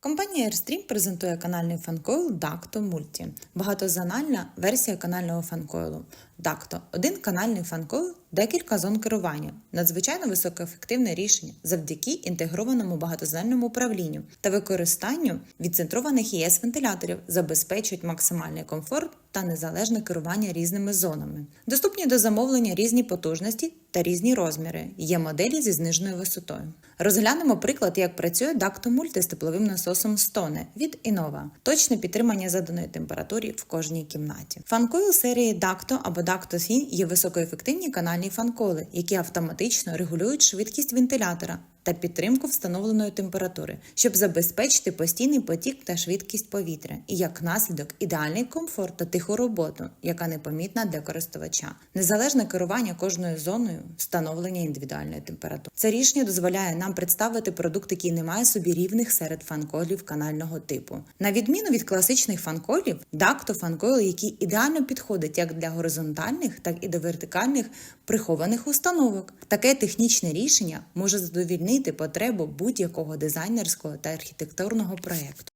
Компанія Airstream презентує канальний фанкойл Dacto Multi. Багатозональна версія канального фанкойлу. Dacto – один канальний фанкойл, декілька зон керування, надзвичайно високоефективне рішення завдяки інтегрованому багатозональному управлінню та використанню відцентрованих ЄС вентиляторів забезпечують максимальний комфорт та незалежне керування різними зонами. Доступні до замовлення різні потужності та різні розміри. Є моделі зі зниженою висотою. Розглянемо приклад, як працює Dacto Multi з тепловим насосом Stone від Innova. Точне підтримання заданої температури в кожній кімнаті. Фанкойл серії Dacto або Dacto є високоефективні канальні фанколи, які автоматично регулюють швидкість вентилятора та підтримку встановленої температури, щоб забезпечити постійний потік та швидкість повітря, і як наслідок ідеальний комфорт та тиху роботу, яка непомітна для користувача, незалежне керування кожною зоною, встановлення індивідуальної температури. Це рішення дозволяє нам представити продукт, який не має собі рівних серед фанколів канального типу. На відміну від класичних фанколів, Dacto фанкойл, який ідеально підходить як для горизонтальних, так і до вертикальних прихованих установок. Таке технічне рішення може задовільнити потребу будь-якого дизайнерського та архітектурного проєкту.